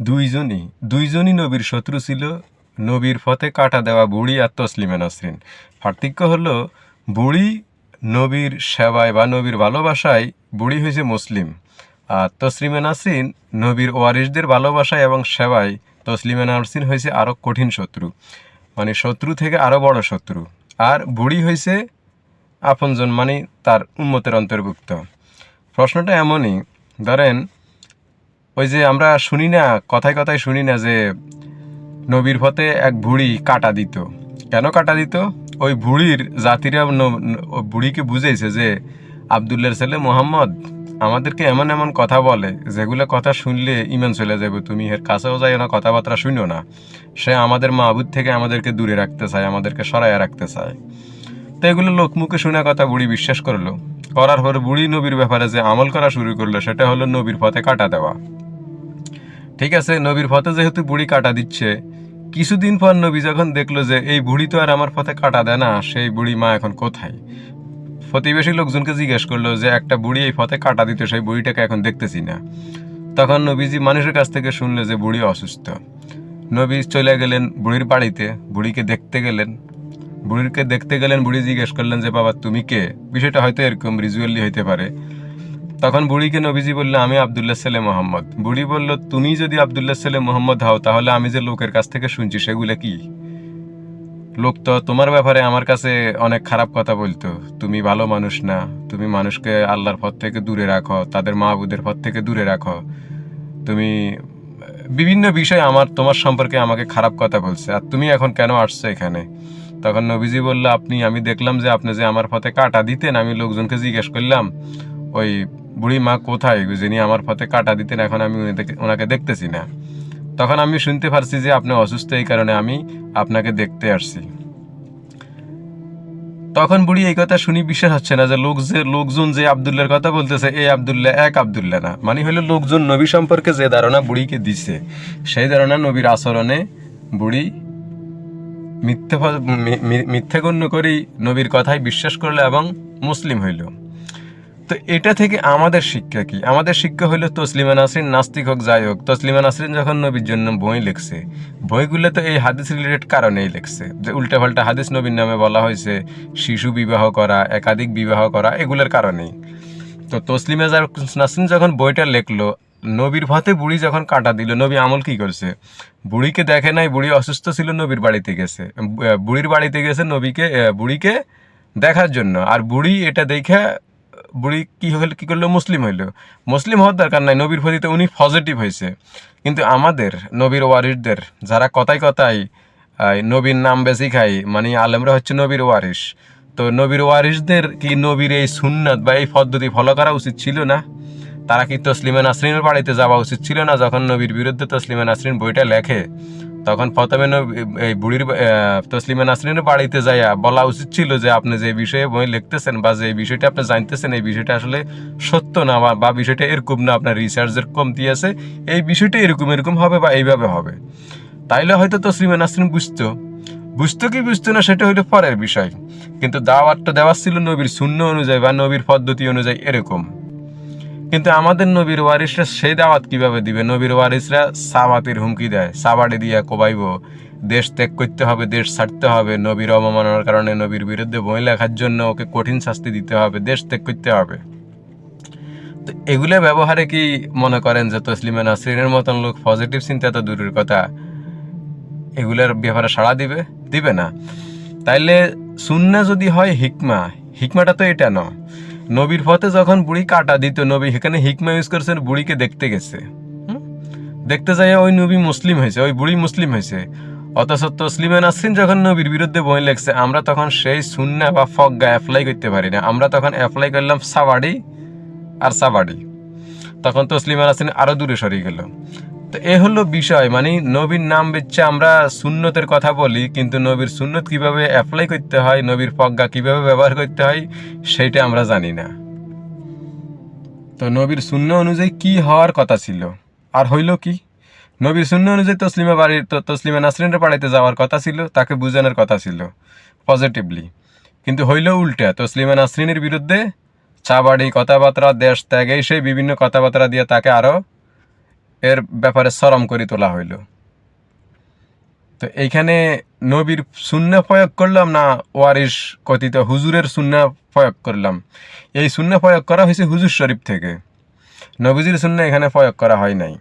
দুইজনই দুইজনই নবীর শত্রু ছিল। নবীর পথে কাটা দেওয়া বুড়ি আর তসলিমা নাসরিন। পার্থক্য হলো, বুড়ি নবীর সেবায় বা নবীর ভালোবাসায় বুড়ি হয়েছে মুসলিম আর তসলিমা নাসরিন নবীর ওয়ারিসদের ভালোবাসায় এবং সেবায় তসলিমা নাসরিন হয়েছে আরও কঠিন শত্রু মানে শত্রু থেকে আরও বড় শত্রু আর বুড়ি হয়েছে আপনজন মানে তার উন্মতের অন্তর্ভুক্ত। প্রশ্নটা এমনই, ধরেন ওই যে আমরা শুনি না, কথায় কথায় শুনি না যে নবীর পথে এক বুড়ি কাটা দিত। কেন কাটা দিত? ওই বুড়ির জাতিরা বুড়িকে বুঝেছে যে আবদুল্লার ছেলে মোহাম্মদ আমাদেরকে এমন এমন কথা বলে, যেগুলো কথা শুনলে ইমান চলে যাবে তুমি এর কাছেও যাই না, কথাবার্তা শুনো না। সে আমাদের মাহবুদ থেকে আমাদেরকে দূরে রাখতে চায়, আমাদেরকে সরাইয়া রাখতে চায়। তো এগুলো লোকমুখে শোনা কথা বুড়ি বিশ্বাস করল। করার পর বুড়ি নবীর ব্যাপারে যে আমল করা শুরু করল, সেটা হলো নবীর পথে কাটা দেওয়া। ঠিক আছে, নবীর পথে যেহেতু বুড়ি কাটা দিচ্ছে। কিছুদিন পর নবী যখন দেখল যে এই বুড়ি তো আর আমার পথে কাটা দেয় না, সেই বুড়ি মা এখন কোথায়? প্রতিবেশী লোকজনকে জিজ্ঞেস করল যে একটা বুড়ি এই পথে কাটা দিত, সেই বুড়িটাকে এখন দেখতেছি না। তখন নবীজি মানুষের কাছ থেকে শুনলো যে বুড়ি অসুস্থ। নবী চলে গেলেন বুড়ির বাড়িতে, বুড়িকে দেখতে গেলেন। বুড়িকে দেখতে গেলেন, বুড়ি জিজ্ঞেস করলেন যে, বাবা, তুমি কে? বিষয়টা হয়তো এরকম রিজুয়ালি হইতে পারে। তখন বুড়িকে নবীজি বলল, আমি আবদুল্লাহ ছেলে মোহাম্মদ। বুড়ি বলল, তুমি যদি আবদুল্লাহ ছেলে মোহাম্মদ হও, তাহলে আমি যে লোকের কাছ থেকে শুনছি, সেগুলো কি? লোক তো তোমার ব্যাপারে আমার কাছে অনেক খারাপ কথা বলতো। তুমি ভালো মানুষ না। তুমি মানুষকে আল্লাহর পথ থেকে দূরে রাখো, তাদের মাহবুদের পথ থেকে দূরে রাখো। তুমি, বিভিন্ন বিষয় আমার, তোমার সম্পর্কে আমাকে খারাপ কথা বলছে। আর তুমি এখন কেন আসছো এখানে? তখন নবীজি বলল, আপনি, আমি দেখলাম যে আপনি যে আমার পথে কাটা দিতেন, আমি লোকজনকে জিজ্ঞেস করলাম, ওই বুড়ি মা কোথায়? যিনি আমার পথে কাটা দিতেন, এখন আমি ওনাকে দেখতেছি না। তখন আমি শুনতে পারছি যে আপনি অসুস্থ, এই কারণে আমি আপনাকে দেখতে আসছি। তখন বুড়ি এই কথা শুনি বিশ্বাস হচ্ছে না যে লোক যে লোকজন যে আবদুল্লার কথা বলতেছে, এই আবদুল্লাহ এক আবদুল্লাহ না। মানে হলো লোকজন নবী সম্পর্কে যে ধারণা বুড়িকে দিছে, সেই ধারণা নবীর আচরণে বুড়ি মিথ্যে মিথ্যে গণ্য করেই নবীর কথায় বিশ্বাস করল এবং মুসলিম হইল। তো এটা থেকে আমাদের শিক্ষা কি? আমাদের শিক্ষা হলো তসলিমা নাসরিন, নাস্তিক হোক, যাই হোক। তসলিমা নাসরিন যখন নবীর জন্য বই লিখছে, বইগুলো তো এই হাদিস রিলেটেড কারণেই লিখছে। যে উল্টাপাল্টা হাদিস নবীর নামে বলা হয়েছে, শিশু বিবাহ করা, একাধিক বিবাহ করা, এগুলোর কারণেই। তো তসলিমা নাসরিন যখন বইটা লিখলো, নবীর ভাতে বুড়ি যখন কাটা দিল, নবী আমল কি করছে? বুড়িকে দেখে নাই, বুড়ি অসুস্থ ছিল, নবীর বাড়িতে গেছে। বুড়ির বাড়িতে গেছে নবীকে বুড়িকে দেখার জন্য। আর বুড়ি এটা দেখে বুড়ি কি হইল, কি করল? মুসলিম হইল। মুসলিম হওয়ার দরকার নাই, নবীর প্রতি উনি পজিটিভ হয়েছে কিন্তু আমাদের নবীর ওয়ারিসদের, যারা কথায় কথায় নবীর নাম বেশি খাই মানে আলেমরা হচ্ছে নবীর ওয়ারিস। তো নবীর ওয়ারিসদের কি নবীর এই সুন্নাত বা এই পদ্ধতি ফলো করা উচিত ছিল না? তারা কি তসলিমা নাসরিনের বাড়িতে যাওয়া উচিত ছিল না, যখন নবীর বিরুদ্ধে তসলিমা নাসরিন বইটা লেখে? তখন প্রথমে এই বুড়ির তসলিমা নাসরিনের বাড়িতে যাইয়া বলা উচিত ছিল যে আপনি যে বিষয়ে বই লিখতেছেন বা যে বিষয়টা আপনি জানতেছেন, এই বিষয়টা আসলে সত্য না বা বিষয়টা এরকম না, আপনার রিসার্চের কমতি আছে, এই বিষয়টা এরকম এরকম হবে বা এইভাবে হবে। তাইলে হয়তো তসলিমা নাসরিন বুঝতো। বুঝতো কি বুঝতো না, সেটা হইল পরের বিষয়। কিন্তু দাওয়াতটা দেওয়া ছিল নবীর শূন্য অনুযায়ী বা নবীর পদ্ধতি অনুযায়ী এরকম। কিন্তু আমাদের নবীর ওয়ারিসরা সেই দাওয়াত কীভাবে দিবে? নবীর ওয়ারিসরা সাবাতের হুমকি দেয়, সাবাড়ি দিয়া কোবাইব, দেশ ত্যাগ করতে হবে, দেশ ছাড়তে হবে, নবীর অবমাননার কারণে নবীর বিরুদ্ধে বই লেখার জন্য ওকে কঠিন শাস্তি দিতে হবে, দেশ ত্যাগ করতে হবে। তো এগুলো ব্যবহারে কি মনে করেন যে তসলিমা নাসরিনের মতন লোক পজিটিভ চিন্তা তো দূরের কথা, এগুলোর ব্যাপারে সাড়া দিবে? দিবে না। তাইলে সুন্না যদি হয় হিকমা, হিকমাটা তো এটা ন নবীর পথে যখন বুড়ি কাটা দিত, নবী এখানে হিকমা ইউজ করছেন, বুড়িকে দেখতে গেছে। দেখতে যাই ওই নবী মুসলিম হয়েছে, ওই বুড়ি মুসলিম হয়েছে। অথচ তসলিমা নাসরিন যখন নবীর বিরুদ্ধে বই লেখছে, আমরা তখন সেই সুন্না বা ফজ্ঞা অ্যাপ্লাই করতে পারি না। আমরা তখন অ্যাপ্লাই করলাম সাবাড়ি আর সাবাড়ি। তখন তসলিমা নাসরিন আরও দূরে সরে গেল। তো এ হলো বিষয় মানে নবীর নাম বেচ্ছে আমরা সুন্নতের কথা বলি, কিন্তু নবীর সুন্নত কীভাবে অ্যাপ্লাই করতে হয়, নবীর প্রজ্ঞা কীভাবে ব্যবহার করতে হয় সেটা আমরা জানি না। তো নবীর শূন্য অনুযায়ী কি হওয়ার কথা ছিল? আর হইল কি? নবীর শূন্য অনুযায়ী তসলিমা বাড়ির তসলিমা নাসরিনের বাড়িতে যাওয়ার কথা ছিল, তাকে বুঝানোর কথা ছিল পজিটিভলি কিন্তু হইল উল্টা, তসলিমা নাসরিনের বিরুদ্ধে চা বাড়ি কথাবার্তা, দেশ ত্যাগে সেই বিভিন্ন কথাবার্তা দিয়ে তাকে আরও এর ব্যাপারে সরম করে তোলা হইল। তো এইখানে নবীর শূন্য প্রয়োগ করলাম না ওয়ারিস কথিত হুজুরের শূন্য প্রয়োগ করলাম? এই শূন্য প্রয়োগ করা হয়েছে হুজুর শরীফ থেকে। নবীজির শূন্য এখানে প্রয়োগ করা হয় নাই।